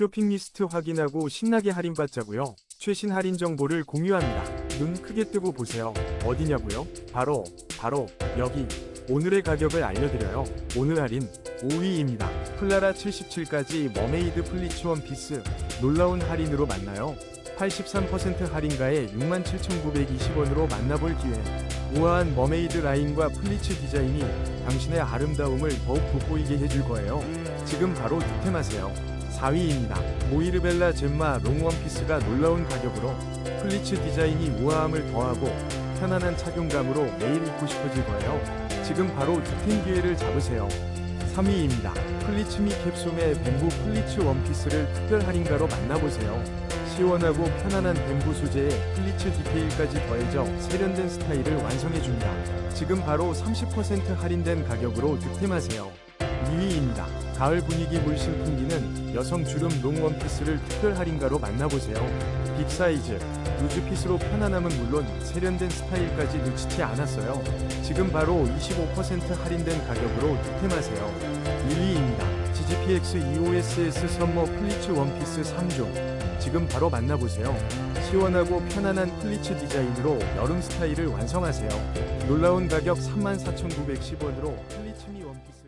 쇼핑 리스트 확인하고 신나게 할인받자고요. 최신 할인 정보를 공유합니다. 눈 크게 뜨고 보세요. 어디냐고요? 바로 바로 여기 오늘의 가격을 알려드려요. 오늘 할인 5위입니다. 플라라 77까지 머메이드 플리츠 원피스 놀라운 할인으로 만나요. 83% 할인가에 67,920원으로 만나볼 기회. 우아한 머메이드 라인과 플리츠 디자인이 당신의 아름다움을 더욱 돋보이게 해줄 거예요. 지금 바로 득템하세요. 4위입니다. 모이르벨라 젬마 롱 원피스가 놀라운 가격으로 플리츠 디자인이 우아함을 더하고 편안한 착용감으로 매일 입고 싶어질 거예요. 지금 바로 득템 기회를 잡으세요. 3위입니다. 플리츠 미 캡솜의 뱀부 플리츠 원피스를 특별 할인가로 만나보세요. 시원하고 편안한 뱀부 소재에 플리츠 디테일까지 더해져 세련된 스타일을 완성해줍니다. 지금 바로 30% 할인된 가격으로 득템하세요. 2위입니다. 가을 분위기 물씬 풍기는 여성 주름 롱 원피스를 특별 할인가로 만나보세요. 빅 사이즈, 루즈핏으로 편안함은 물론 세련된 스타일까지 놓치지 않았어요. 지금 바로 25% 할인된 가격으로 득템하세요. 1위입니다. GGPX EOSS 썸머 플리츠 원피스 3종. 지금 바로 만나보세요. 시원하고 편안한 플리츠 디자인으로 여름 스타일을 완성하세요. 놀라운 가격 34,910원으로 플리츠미 원피스